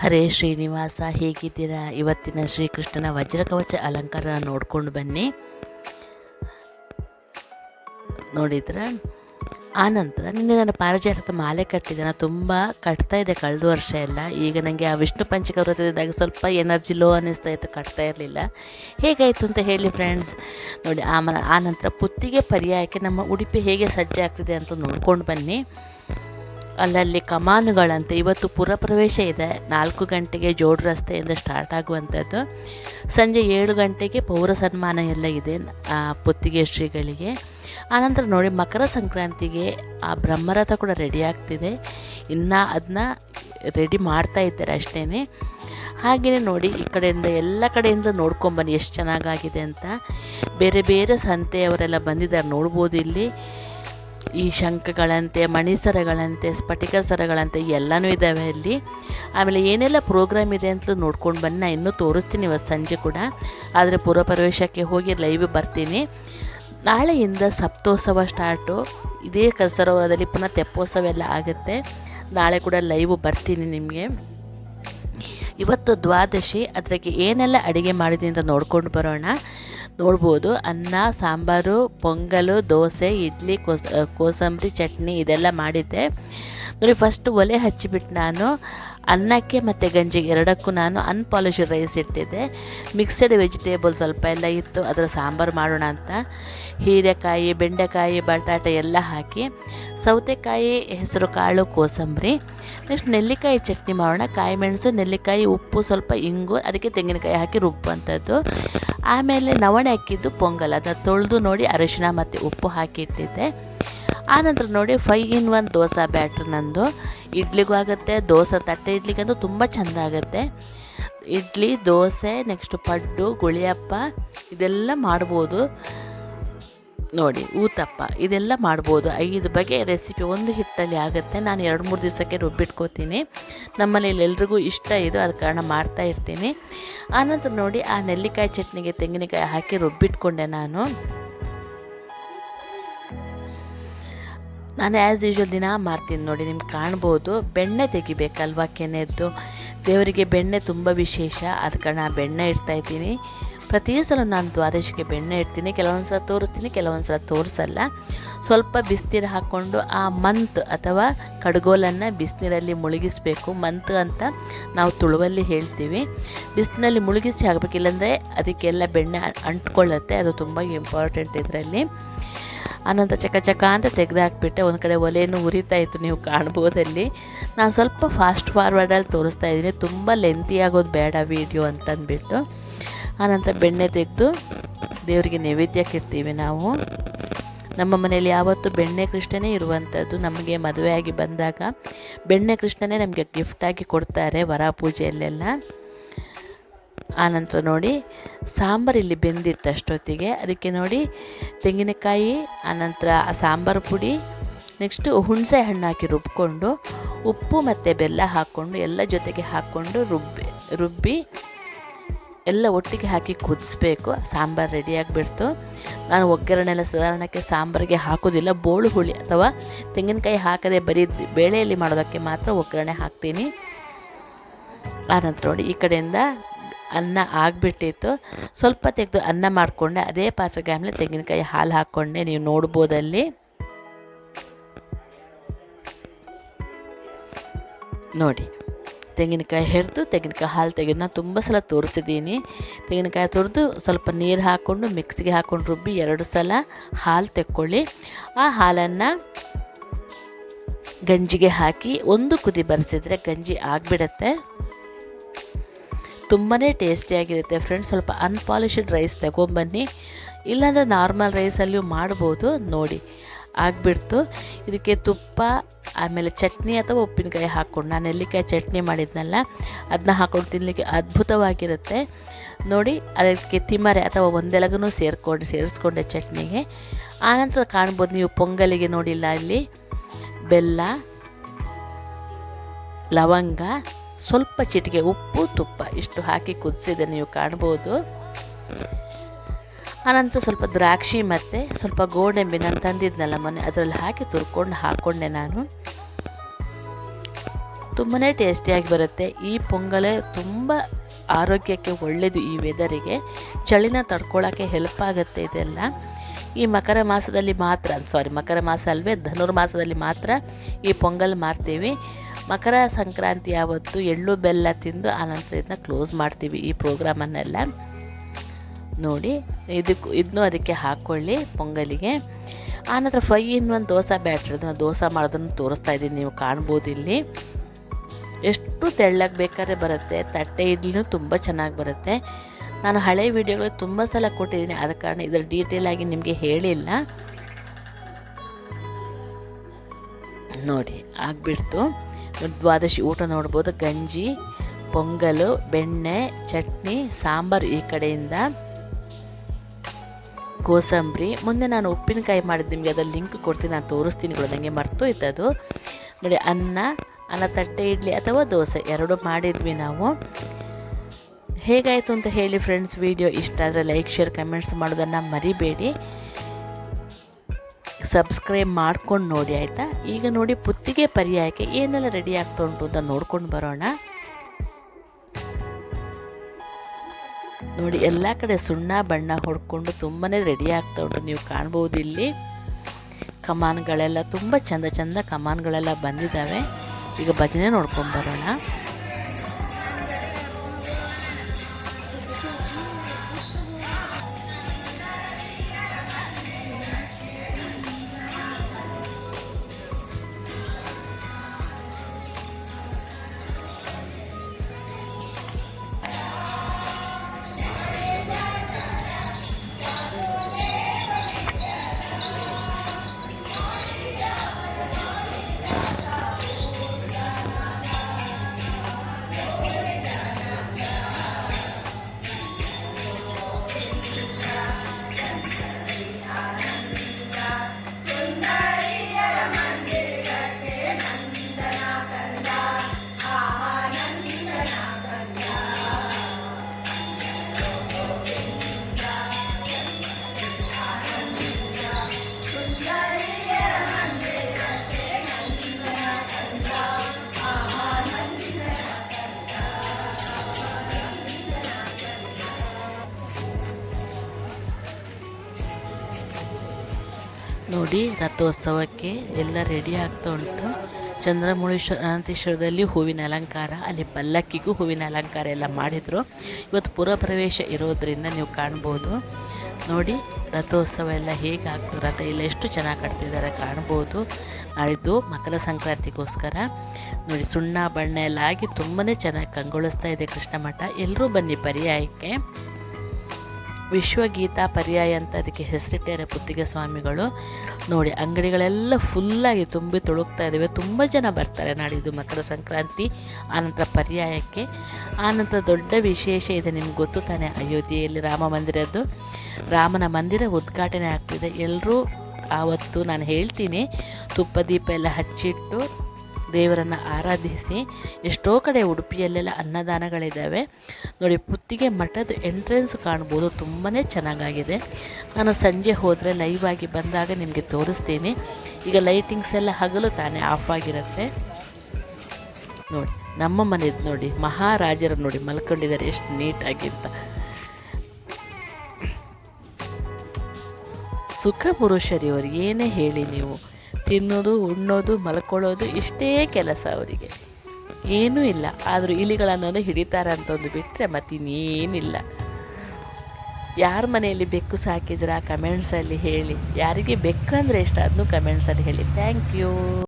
ಹರೇ ಶ್ರೀನಿವಾಸ, ಹೇಗಿದ್ದೀರಾ? ಇವತ್ತಿನ ಶ್ರೀಕೃಷ್ಣನ ವಜ್ರಕವಚ ಅಲಂಕಾರ ನೋಡ್ಕೊಂಡು ಬನ್ನಿ. ನೋಡಿದ್ರೆ ಆನಂತರ ನಿನ್ನೆ ನಾನು ಪಾರಿಜಾತದ ಮಾಲೆ ಕಟ್ಟಿದ್ದೆ ನಾನು ತುಂಬ ಕಟ್ತಾ ಇದ್ದೆ, ಕಳೆದ ವರ್ಷ ಎಲ್ಲ. ಈಗ ನನಗೆ ಆ ವಿಷ್ಣು ಪಂಚಕ ವ್ರತದಿದ್ದಾಗ ಸ್ವಲ್ಪ ಎನರ್ಜಿ ಲೋ ಅನ್ನಿಸ್ತಾ ಇತ್ತು, ಕಟ್ತಾ ಇರಲಿಲ್ಲ. ಹೇಗಾಯಿತು ಅಂತ ಹೇಳಿ ಫ್ರೆಂಡ್ಸ್, ನೋಡಿ ಆಮೇಲೆ ಆನಂತರ ಪುತ್ತಿಗೆ ಪರ್ಯಾಯಕ್ಕೆ ನಮ್ಮ ಉಡುಪಿ ಹೇಗೆ ಸಜ್ಜಾಗ್ತಿದೆ ಅಂತ ನೋಡ್ಕೊಂಡು ಬನ್ನಿ. ಅಲ್ಲಲ್ಲಿ ಕಮಾನುಗಳಂತೆ ಇವತ್ತು ಪುರಪ್ರವೇಶ ಇದೆ. ನಾಲ್ಕು ಗಂಟೆಗೆ ಜೋಡು ರಸ್ತೆಯಿಂದ ಸ್ಟಾರ್ಟ್ ಆಗುವಂಥದ್ದು. ಸಂಜೆ ಏಳು ಗಂಟೆಗೆ ಪೌರ ಸನ್ಮಾನ ಎಲ್ಲ ಇದೆ ಪುತ್ತಿಗೆ ಶ್ರೀಗಳಿಗೆ. ಆನಂತರ ನೋಡಿ, ಮಕರ ಸಂಕ್ರಾಂತಿಗೆ, ಆ, ಬ್ರಹ್ಮರಥ ಕೂಡ ರೆಡಿ ಆಗ್ತಿದೆ. ಇನ್ನು ಅದನ್ನ ರೆಡಿ ಮಾಡ್ತಾ ಇದ್ದಾರೆ ಅಷ್ಟೇ ಹಾಗೆಯೇ ನೋಡಿ, ಈ ಕಡೆಯಿಂದ ಎಲ್ಲ ಕಡೆಯಿಂದ ನೋಡ್ಕೊಂಬನ್ನಿ ಎಷ್ಟು ಚೆನ್ನಾಗಾಗಿದೆ ಅಂತ. ಬೇರೆ ಬೇರೆ ಸಂತೆಯವರೆಲ್ಲ ಬಂದಿದ್ದಾರೆ, ನೋಡ್ಬೋದು ಇಲ್ಲಿ. ಈ ಶಂಖಗಳಂತೆ ಮಣಿಸರಗಳಂತೆ, ಸ್ಫಟಿಕ ಸರಗಳಂತೆ ಎಲ್ಲನೂ ಇದ್ದಾವೆ ಅಲ್ಲಿ. ಆಮೇಲೆ ಏನೆಲ್ಲ ಪ್ರೋಗ್ರಾಮ್ ಇದೆ ಅಂತಲೂ ನೋಡ್ಕೊಂಡು ಬನ್ನಿ ನಾನು ಇನ್ನೂ ತೋರಿಸ್ತೀನಿ ಇವತ್ತು ಸಂಜೆ ಕೂಡ. ಆದರೆ ಪುರಪ್ರವೇಶಕ್ಕೆ ಹೋಗಿ ಲೈವ್ ಬರ್ತೀನಿ. ನಾಳೆಯಿಂದ ಸಪ್ತೋತ್ಸವ ಸ್ಟಾರ್ಟು. ಇದೇ ಕಸರೋವರದಲ್ಲಿ ಸರೋವರದಲ್ಲಿ ಪುನಃ ತೆಪ್ಪೋತ್ಸವ ಎಲ್ಲ ಆಗುತ್ತೆ. ನಾಳೆ ಕೂಡ ಲೈವ್ ಬರ್ತೀನಿ ನಿಮಗೆ. ಇವತ್ತು ದ್ವಾದಶಿ ಅದಕ್ಕೆ ಏನೆಲ್ಲ ಅಡುಗೆ ಮಾಡಿದೆ ಅಂತ ನೋಡ್ಕೊಂಡು ಬರೋಣ. ನೋಡ್ಬೋದು. ಅನ್ನ, ಸಾಂಬಾರು, ಪೊಂಗಲು, ದೋಸೆ, ಇಡ್ಲಿ, ಕೋಸ್ ಕೋಸಂಬರಿ, ಚಟ್ನಿ ಇದೆಲ್ಲ ಮಾಡಿದ್ದೆ. ನೋಡಿ ಫಸ್ಟ್ ಒಲೆ ಹಚ್ಚಿಬಿಟ್ಟು ನಾನು ಅನ್ನಕ್ಕೆ ಮತ್ತು ಗಂಜಿಗೆ ಎರಡಕ್ಕೂ ನಾನು ಅನ್ಪಾಲಿಶ್ಡ್ ರೈಸ್ ಇಟ್ಟಿದ್ದೆ. ಮಿಕ್ಸಡ್ ವೆಜಿಟೇಬಲ್ ಸ್ವಲ್ಪ ಎಲ್ಲ ಇತ್ತು, ಅದರ ಸಾಂಬಾರು ಮಾಡೋಣ ಅಂತ. ಹೀರೆಕಾಯಿ, ಬೆಂಡೆಕಾಯಿ, ಬಟಾಟೆ ಎಲ್ಲ ಹಾಕಿ, ಸೌತೆಕಾಯಿ, ಹೆಸರು ಕಾಳು, ಕೋಸಂಬರಿ. ನೆಕ್ಸ್ಟ್ ನೆಲ್ಲಿಕಾಯಿ ಚಟ್ನಿ ಮಾಡೋಣ. ಕಾಯಿ ಮೆಣಸು, ನೆಲ್ಲಿಕಾಯಿ, ಉಪ್ಪು, ಸ್ವಲ್ಪ ಇಂಗು, ಅದಕ್ಕೆ ತೆಂಗಿನಕಾಯಿ ಹಾಕಿ ರುಬ್ಬುವಂಥದ್ದು. ಆಮೇಲೆ ನವಣೆ ಹಾಕಿದ್ದು ಪೊಂಗಲ್. ಅದನ್ನು ತೊಳೆದು ನೋಡಿ ಅರಿಶಿಣ ಮತ್ತು ಉಪ್ಪು ಹಾಕಿ ಇಟ್ಟಿದ್ದೆ. ಆನಂತರ ನೋಡಿ five in one dosa batter ನಂದು. ಇಡ್ಲಿಗೂ ಆಗುತ್ತೆ, ದೋಸೆ ತಟ್ಟೆ ಇಡ್ಲಿಗಂತೂ ತುಂಬ ಚೆಂದ ಆಗುತ್ತೆ. ಇಡ್ಲಿ, ದೋಸೆ ನೆಕ್ಸ್ಟ್ ಪಡ್ಡು, ಗುಳಿಯಪ್ಪ, ಇದೆಲ್ಲ ಮಾಡ್ಬೋದು. ನೋಡಿ, ಊತಪ್ಪ, ಇದೆಲ್ಲ ಮಾಡ್ಬೋದು. ಐದು ಬಗೆ ರೆಸಿಪಿ ಒಂದು ಹಿಟ್ಟಲ್ಲಿ ಆಗುತ್ತೆ. ನಾನು ಎರಡು ಮೂರು ದಿವಸಕ್ಕೆ ರುಬ್ಬಿಟ್ಕೋತೀನಿ. ನಮ್ಮನೇಲಿ ಎಲ್ರಿಗೂ ಇಷ್ಟ ಇದು ಅದ ಕಾರಣ ಮಾಡ್ತಾ ಇರ್ತೀನಿ. ಆನಂತರ ನೋಡಿ, ಆ ನೆಲ್ಲಿಕಾಯಿ ಚಟ್ನಿಗೆ ತೆಂಗಿನಕಾಯಿ ಹಾಕಿ ರುಬ್ಬಿಟ್ಕೊಂಡೆ ನಾನು. ನಾನು ಆ್ಯಸ್ ಯೂಶ್ವಲ್ ದಿನ ಮಾಡ್ತೀನಿ ನೋಡಿ, ನಿಮ್ಗೆ ಕಾಣ್ಬೋದು. ಬೆಣ್ಣೆ ತೆಗಿಬೇಕಲ್ವಾ ಕೆನೆದ್ದು? ದೇವರಿಗೆ ಬೆಣ್ಣೆ ತುಂಬ ವಿಶೇಷ. ಅದ ಕಾರಣ ಬೆಣ್ಣೆ ಬೆಣ್ಣೆ ಇಡ್ತಾಯಿದ್ದೀನಿ ಪ್ರತಿ ಸಲ ನಾನು ದ್ವಾದಶಿಗೆ ಬೆಣ್ಣೆ ಇಡ್ತೀನಿ ಕೆಲವೊಂದು ಸಲ ತೋರಿಸ್ತೀನಿ ಕೆಲವೊಂದು ಸಲ ತೋರಿಸಲ್ಲ. ಸ್ವಲ್ಪ ಬಿಸಿನೀರು ಹಾಕ್ಕೊಂಡು ಆ ಮಂತ್ ಅಥವಾ ಕಡ್ಗೋಲನ್ನು ಬಿಸಿನೀರಲ್ಲಿ ಮುಳುಗಿಸ್ಬೇಕು. ಮಂತ್ ಅಂತ ನಾವು ತುಳುವಲ್ಲಿ ಹೇಳ್ತೀವಿ. ಬಿಸಿನಲ್ಲಿ ಮುಳುಗಿಸಿ ಹಾಕಬೇಕು, ಇಲ್ಲಾಂದರೆ ಅದಕ್ಕೆಲ್ಲ ಬೆಣ್ಣೆ ಅಂಟ್ಕೊಳ್ಳುತ್ತೆ. ಅದು ತುಂಬ ಇಂಪಾರ್ಟೆಂಟ್ ಇದರಲ್ಲಿ. ಆನಂತರ ಚಕ ಚಕ ಅಂತ ತೆಗೆದು ಹಾಕ್ಬಿಟ್ಟೆ ಒಂದು ಕಡೆ ಒಲೆಯನ್ನು ಉರಿತಾ ಇತ್ತು ನೀವು ಕಾಣ್ಬೋದಲ್ಲಿ. ನಾನು ಸ್ವಲ್ಪ ಫಾಸ್ಟ್ ಫಾರ್ವರ್ಡಲ್ಲಿ ತೋರಿಸ್ತಾ ಇದ್ದೀನಿ. ತುಂಬ ಲೆಂತಿ ಆಗೋದು ಬೇಡ ವೀಡಿಯೋ ಅಂತಂದ್ಬಿಟ್ಟು. ಆನಂತರ ಬೆಣ್ಣೆ ತೆಗೆದು ದೇವರಿಗೆ ನೈವೇದ್ಯಕ್ಕೆ ಇಡ್ತೀವಿ ನಾವು. ನಮ್ಮ ಮನೆಯಲ್ಲಿ ಯಾವತ್ತೂ ಬೆಣ್ಣೆ ಕೃಷ್ಣನೇ ಇರುವಂಥದ್ದು ನಮಗೆ ಮದುವೆಯಾಗಿ ಬಂದಾಗ. ಬೆಣ್ಣೆ ಕೃಷ್ಣನೇ ನಮಗೆ ಗಿಫ್ಟಾಗಿ ಕೊಡ್ತಾರೆ ವರ ಪೂಜೆಯಲ್ಲೆಲ್ಲ. ಆನಂತರ ನೋಡಿ, ಸಾಂಬಾರು ಇಲ್ಲಿ ಬೆಂದಿತ್ತು ಅಷ್ಟೊತ್ತಿಗೆ. ಅದಕ್ಕೆ ನೋಡಿ, ತೆಂಗಿನಕಾಯಿ, ಆನಂತರ ಆ ಸಾಂಬಾರು ಪುಡಿ ನೆಕ್ಸ್ಟು ಹುಣಸೆ ಹಣ್ಣು ಹಾಕಿ ರುಬ್ಕೊಂಡು, ಉಪ್ಪು ಮತ್ತು ಬೆಲ್ಲ ಹಾಕ್ಕೊಂಡು, ಎಲ್ಲ ಜೊತೆಗೆ ಹಾಕ್ಕೊಂಡು ರುಬ್ಬಿ ರುಬ್ಬಿ ಎಲ್ಲ ಒಟ್ಟಿಗೆ ಹಾಕಿ ಕುದಿಸ್ಬೇಕು, ಸಾಂಬಾರು ರೆಡಿಯಾಗಿಬಿಡ್ತು ನಾನು ಒಗ್ಗರಣೆ ಎಲ್ಲ ಸಾಧಾರಣಕ್ಕೆ ಸಾಂಬಾರಿಗೆ ಹಾಕೋದಿಲ್ಲ ಬೋಳು ಹುಳಿ ಅಥವಾ ತೆಂಗಿನಕಾಯಿ ಹಾಕದೆ ಬರೀ ಬೇಳೆಯಲ್ಲಿ ಮಾಡೋದಕ್ಕೆ ಮಾತ್ರ ಒಗ್ಗರಣೆ ಹಾಕ್ತೀನಿ. ಆನಂತರ ನೋಡಿ, ಈ ಕಡೆಯಿಂದ ಅನ್ನ ಆಗಿಬಿಟ್ಟಿತ್ತು. ಸ್ವಲ್ಪ ತೆಗೆದು ಅನ್ನ ಮಾಡಿಕೊಂಡೆ, ಅದೇ ಪಾತ್ರೆಗೆ ಆಮೇಲೆ ತೆಂಗಿನಕಾಯಿ ಹಾಲು ಹಾಕ್ಕೊಂಡೆ ನೀವು ನೋಡ್ಬೋದಲ್ಲಿ. ನೋಡಿ ತೆಂಗಿನಕಾಯಿ ಹೆರೆದು ತೆಂಗಿನಕಾಯಿ ಹಾಲು ತೆಗೆದು ನಾನು ತುಂಬ ಸಲ ತೋರಿಸಿದ್ದೀನಿ. ತೆಂಗಿನಕಾಯಿ ತುರಿದು ಸ್ವಲ್ಪ ನೀರು ಹಾಕ್ಕೊಂಡು ಮಿಕ್ಸಿಗೆ ಹಾಕ್ಕೊಂಡು ರುಬ್ಬಿ ಎರಡು ಸಲ ಹಾಲು ತೆಕ್ಕೊಳ್ಳಿ. ಆ ಹಾಲನ್ನು ಗಂಜಿಗೆ ಹಾಕಿ ಒಂದು ಕುದಿ ಬರೆಸಿದರೆ ಗಂಜಿ ಆಗಿಬಿಡತ್ತೆ. ತುಂಬಾ ಟೇಸ್ಟಿಯಾಗಿರುತ್ತೆ ಫ್ರೆಂಡ್ಸ್. ಸ್ವಲ್ಪ ಅನ್ಪಾಲಿಶಡ್ ರೈಸ್ ತಗೊಂಬನ್ನಿ. ಇಲ್ಲಾಂದರೆ ನಾರ್ಮಲ್ ರೈಸಲ್ಲಿಯೂ ಮಾಡ್ಬೋದು. ನೋಡಿ. ಆಗಿಬಿಡ್ತು. ಇದಕ್ಕೆ ತುಪ್ಪ, ಆಮೇಲೆ ಚಟ್ನಿ ಅಥವಾ ಉಪ್ಪಿನಕಾಯಿ ಹಾಕ್ಕೊಂಡು, ನಾನು ನೆಲ್ಲಿಕಾಯಿ ಚಟ್ನಿ ಮಾಡಿದ್ನಲ್ಲ ಅದನ್ನ ಹಾಕ್ಕೊಂಡು ತಿನ್ನಲಿಕ್ಕೆ ಅದ್ಭುತವಾಗಿರುತ್ತೆ. ನೋಡಿ, ಅದಕ್ಕೆ ತಿಮರೆ ಅಥವಾ ಒಂದೆಲಗೂ ಸೇರಿಕೊಂಡು, ಸೇರಿಸ್ಕೊಂಡೆ ಚಟ್ನಿಗೆ. ಆನಂತರ ಕಾಣ್ಬೋದು ನೀವು ಪೊಂಗಲಿಗೆ ನೋಡಿಲ್ಲ ಇಲ್ಲಿ ಬೆಲ್ಲ, ಲವಂಗ, ಸ್ವಲ್ಪ ಚಿಟಿಕೆ ಉಪ್ಪು, ತುಪ್ಪ, ಇಷ್ಟು ಹಾಕಿ ಕುದಿಸಿದೆ ನೀವು ಕಾಣ್ಬೋದು. ಆನಂತರ ಸ್ವಲ್ಪ ದ್ರಾಕ್ಷಿ ಮತ್ತು ಸ್ವಲ್ಪ ಗೋಡಂಬಿ ನಾನು ತಂದಿದ್ನಲ್ಲ ಮೊನ್ನೆ, ಅದರಲ್ಲಿ ಹಾಕಿ ತುರ್ಕೊಂಡು ಹಾಕ್ಕೊಂಡೆ ನಾನು. ತುಂಬಾ ಟೇಸ್ಟಿಯಾಗಿ ಬರುತ್ತೆ. ಈ ಪೊಂಗಲೆ ತುಂಬ ಆರೋಗ್ಯಕ್ಕೆ ಒಳ್ಳೆಯದು ಈ ವೆದರಿಗೆ. ಚಳಿನ ತಡ್ಕೊಳ್ಳೋಕ್ಕೆ ಹೆಲ್ಪ್ ಆಗುತ್ತೆ ಇದೆಲ್ಲ. ಈ ಮಕರ ಮಾಸದಲ್ಲಿ ಮಾತ್ರ ಸಾರಿ ಮಕರ ಮಾಸ ಅಲ್ವೇ ಧನುರ್ಮಾಸದಲ್ಲಿ ಮಾತ್ರ ಈ ಪೊಂಗಲ್ ಮಾಡ್ತೀವಿ. ಮಕರ ಸಂಕ್ರಾಂತಿ ಯಾವತ್ತು ಎಳ್ಳು ಬೆಲ್ಲ ತಿಂದು ಆನಂತರ ಇದನ್ನ ಕ್ಲೋಸ್ ಮಾಡ್ತೀವಿ ಈ ಪ್ರೋಗ್ರಾಮನ್ನೆಲ್ಲ ನೋಡಿ, ಇದಕ್ಕೂ ಇದನ್ನೂ ಅದಕ್ಕೆ ಹಾಕ್ಕೊಳ್ಳಿ ಪೊಂಗಲಿಗೆ. ಆನಂತರ ಫೈ ಇನ್ ಒಂದು ದೋಸೆ ಬ್ಯಾಟ್ರ್ ಅದನ್ನು ದೋಸೆ ಮಾಡೋದನ್ನು ತೋರಿಸ್ತಾ ಇದ್ದೀನಿ, ನೀವು ಕಾಣ್ಬೋದು ಇಲ್ಲಿ. ಎಷ್ಟು ತೆಳ್ಳಗೆ ಬೇಕಾದ್ರೆ ಬರುತ್ತೆ, ತಟ್ಟೆ ಇಡ್ಲಿನೂ ತುಂಬ ಚೆನ್ನಾಗಿ ಬರುತ್ತೆ. ನಾನು ಹಳೆ ವಿಡಿಯೋಗಳು ತುಂಬ ಸಲ ಕೊಟ್ಟಿದ್ದೀನಿ, ಆದ ಕಾರಣ ಇದರ ಡೀಟೇಲಾಗಿ ನಿಮಗೆ ಹೇಳಿಲ್ಲ. ನೋಡಿ, ಆಗಿಬಿಡ್ತು. ದ್ವಾದಶಿ ಊಟ ನೋಡ್ಬೋದು, ಗಂಜಿ, ಪೊಂಗಲು, ಬೆಣ್ಣೆ, ಚಟ್ನಿ, ಸಾಂಬಾರು ಈ ಕಡೆಯಿಂದ. ಕೋಸಂಬರಿ ಮುಂದೆ ನಾನು ಉಪ್ಪಿನಕಾಯಿ ಮಾಡಿದ್ದು ನಿಮಗೆ ಅದರ ಲಿಂಕ್ ಕೊಡ್ತೀನಿ, ನಾನು ತೋರಿಸ್ತೀನಿ ಕೂಡ ನನಗೆ ಮರ್ತು ಅದು. ನೋಡಿ, ಅನ್ನ ಅನ್ನ, ತಟ್ಟೆ, ಇಡ್ಲಿ ಅಥವಾ ದೋಸೆ, ಎರಡು ಮಾಡಿದ್ವಿ ನಾವು. ಹೇಗಾಯಿತು ಅಂತ ಹೇಳಿ ಫ್ರೆಂಡ್ಸ್ ವಿಡಿಯೋ ಇಷ್ಟ ಆದರೆ ಲೈಕ್ ಶೇರ್ ಕಮೆಂಟ್ಸ್ ಮಾಡೋದನ್ನು ಮರಿಬೇಡಿ. ಸಬ್ಸ್ಕ್ರೈಬ್ ಮಾಡ್ಕೊಂಡು ನೋಡಿ, ಆಯಿತಾ? ಈಗ ನೋಡಿ, ಪುತ್ತಿಗೆ ಪರ್ಯಾಯಕ್ಕೆ ಏನೆಲ್ಲ ರೆಡಿ ಆಗ್ತಾ ಉಂಟು ಅಂತ ನೋಡ್ಕೊಂಡು ಬರೋಣ. ನೋಡಿ, ಎಲ್ಲ ಕಡೆ ಸುಣ್ಣ ಬಣ್ಣ ಹೊಡ್ಕೊಂಡು ತುಂಬಾ ರೆಡಿ ಆಗ್ತಾ ಉಂಟು. ನೀವು ಕಾಣ್ಬೋದು ಇಲ್ಲಿ. ಕಮಾನ್ಗಳೆಲ್ಲ ತುಂಬ ಚಂದ ಚಂದ ಕಮಾನ್ಗಳೆಲ್ಲ ಬಂದಿದ್ದಾವೆ ಈಗ ಭಜನೆ ನೋಡ್ಕೊಂಡು ಬರೋಣ. ನೋಡಿ ರಥೋತ್ಸವಕ್ಕೆ ಎಲ್ಲ ರೆಡಿ ಆಗ್ತಾ ಉಂಟು. ಚಂದ್ರಮೌಳೇಶ್ವರ ಅನಂತೇಶ್ವರದಲ್ಲಿ ಹೂವಿನ ಅಲಂಕಾರ, ಅಲ್ಲಿ ಪಲ್ಲಕ್ಕಿಗೂ ಹೂವಿನ ಅಲಂಕಾರ ಎಲ್ಲ ಮಾಡಿದರು. ಇವತ್ತು ಪುರಪ್ರವೇಶ ಇರೋದರಿಂದ ನೀವು ಕಾಣ್ಬೋದು. ನೋಡಿ, ರಥೋತ್ಸವ ಎಲ್ಲ ಹೇಗೆ ಆಗ್ತದೆ, ರಥ ಎಲ್ಲ ಎಷ್ಟು ಚೆನ್ನಾಗಿ ಕಟ್ತಿದ್ದಾರೆ ಕಾಣ್ಬೋದು. ನಾಳಿದ್ದು ಮಕರ ಸಂಕ್ರಾಂತಿಗೋಸ್ಕರ. ನೋಡಿ, ಸುಣ್ಣ ಬಣ್ಣ ಎಲ್ಲ ಆಗಿ ತುಂಬಾ ಚೆನ್ನಾಗಿ ಕಂಗೊಳಿಸ್ತಾ ಇದೆ ಕೃಷ್ಣ ಮಠ ಎಲ್ಲರೂ ಬನ್ನಿ ಪರ್ಯಾಯಕ್ಕೆ. ವಿಶ್ವಗೀತಾ ಪರ್ಯಾಯ ಅಂತ ಅದಕ್ಕೆ ಹೆಸರಿಟ್ಟಾರೆ ಪುತ್ತಿಗೆ ಸ್ವಾಮಿಗಳು ನೋಡಿ, ಅಂಗಡಿಗಳೆಲ್ಲ ಫುಲ್ಲಾಗಿ ತುಂಬಿ ತೊಳುಕ್ತಾ ಇದ್ದಾವೆ ತುಂಬ ಜನ ಬರ್ತಾರೆ ನಾಡಿದ್ದು ಮಕರ ಸಂಕ್ರಾಂತಿ, ಆನಂತರ ಪರ್ಯಾಯಕ್ಕೆ. ಆನಂತರ ದೊಡ್ಡ ವಿಶೇಷ ಇದೆ, ನಿಮ್ಗೆ ಗೊತ್ತು ತಾನೆ, ಅಯೋಧ್ಯೆಯಲ್ಲಿ ರಾಮ ಮಂದಿರದ್ದು. ರಾಮನ ಮಂದಿರ ಉದ್ಘಾಟನೆ ಆಗ್ತಿದೆ. ಎಲ್ಲರೂ ಆವತ್ತು ನಾನು ಹೇಳ್ತೀನಿ, ತುಪ್ಪ ದೀಪ ಎಲ್ಲ ಹಚ್ಚಿಟ್ಟು ದೇವರನ್ನು ಆರಾಧಿಸಿ. ಎಷ್ಟೋ ಕಡೆ ಉಡುಪಿಯಲ್ಲೆಲ್ಲ ಅನ್ನದಾನಗಳಿದ್ದಾವೆ. ನೋಡಿ ಪುತ್ತಿಗೆ ಮಠದ ಎಂಟ್ರೆನ್ಸ್ ಕಾಣ್ಬೋದು ತುಂಬಾ ಚೆನ್ನಾಗಾಗಿದೆ. ನಾನು ಸಂಜೆ ಹೋದರೆ ಲೈವ್ ಆಗಿ ಬಂದಾಗ ನಿಮಗೆ ತೋರಿಸ್ತೀನಿ. ಈಗ ಲೈಟಿಂಗ್ಸ್ ಎಲ್ಲ ಹಗಲು ತಾನೇ ಆಫ್ ಆಗಿರುತ್ತೆ. ನೋಡಿ, ನಮ್ಮ ಮನೆದು ನೋಡಿ, ಮಹಾರಾಜರು ನೋಡಿ ಮಲ್ಕೊಂಡಿದ್ದಾರೆ, ಎಷ್ಟು ನೀಟಾಗಿ ಅಂತ. ಸುಖ ಪುರುಷರಿಯವರು, ಏನೇ ಹೇಳಿ ನೀವು. ತಿನ್ನೋದು, ಉಣ್ಣೋದು, ಮಲ್ಕೊಳ್ಳೋದು, ಇಷ್ಟೇ ಕೆಲಸ ಅವರಿಗೆ. ಏನೂ ಇಲ್ಲ. ಆದರೂ ಇಲಿಗಳನ್ನೋದು ಹಿಡಿತಾರೆ ಅಂತ ಒಂದು ಬಿಟ್ಟರೆ ಮತ್ತಿನ್ನೇನಿಲ್ಲ. ಯಾರ ಮನೆಯಲ್ಲಿ ಬೆಕ್ಕು ಸಾಕಿದ್ರ? ಕಮೆಂಟ್ಸಲ್ಲಿ ಹೇಳಿ. ಯಾರಿಗೆ ಬೆಕ್ಕಂದರೆ ಇಷ್ಟ ಅದನ್ನು ಕಮೆಂಟ್ಸಲ್ಲಿ ಹೇಳಿ. Thank you